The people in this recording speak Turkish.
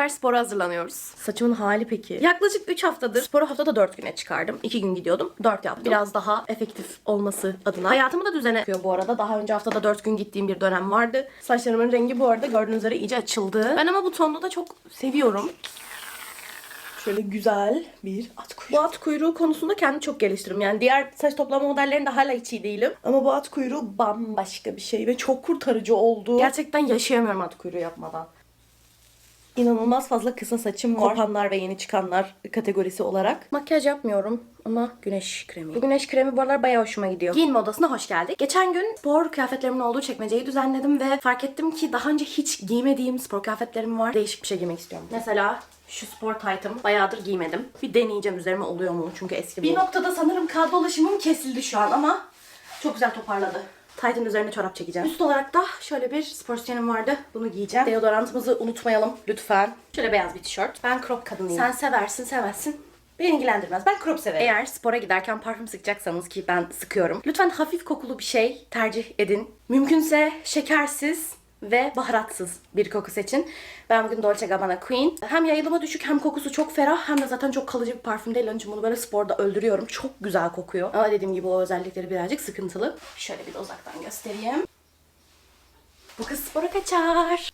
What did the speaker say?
beraber spora hazırlanıyoruz. Saçımın hali peki. Yaklaşık 3 haftadır sporu haftada 4 güne çıkardım. 2 gün gidiyordum. 4 yaptım. Biraz daha efektif olması adına. Hayatımı da düzene bu arada. Daha önce haftada 4 gün gittiğim bir dönem vardı. Saçlarımın rengi bu arada gördüğünüz üzere iyice açıldı. Ben ama bu tonlu da çok seviyorum. Şöyle güzel bir at kuyruğu. Bu at kuyruğu konusunda kendimi çok geliştiririm. Yani diğer saç toplama modellerinde hala hiç iyi değilim. Ama bu at kuyruğu bambaşka bir şey ve çok kurtarıcı oldu. Gerçekten yaşayamıyorum at kuyruğu yapmadan. İnanılmaz fazla kısa saçım var. Kopanlar ve yeni çıkanlar kategorisi olarak. Makyaj yapmıyorum ama güneş kremi. Bu güneş kremi bu aralar bayağı hoşuma gidiyor. Giyinme odasına hoş geldik. Geçen gün spor kıyafetlerimin olduğu çekmeceyi düzenledim ve fark ettim ki daha önce hiç giymediğim spor kıyafetlerim var. Değişik bir şey giymek istiyorum. Mesela şu spor taytım bayağıdır giymedim. Bir deneyeceğim üzerime oluyor mu çünkü eski bir noktada sanırım kad dolaşımım kesildi şu an ama çok güzel toparladı. Taytın üzerine çorap çekeceğim. Üst olarak da şöyle bir spor sütyenim vardı. Bunu giyeceğim. Deodorantımızı unutmayalım lütfen. Şöyle beyaz bir tişört. Ben crop kadınıyım. Sen seversin sevmezsin. Beni ilgilendirmez. Ben crop severim. Eğer spora giderken parfüm sıkacaksanız ki ben sıkıyorum. Lütfen hafif kokulu bir şey tercih edin. Mümkünse şekersiz ve baharatsız bir koku seçin. Ben bugün Dolce Gabbana Queen. Hem yayılıma düşük hem kokusu çok ferah hem de zaten çok kalıcı bir parfüm değil. Onun bunu böyle sporda öldürüyorum. Çok güzel kokuyor. Ama dediğim gibi o özellikleri birazcık sıkıntılı. Şöyle bir de uzaktan göstereyim. Bu kız spora kaçar.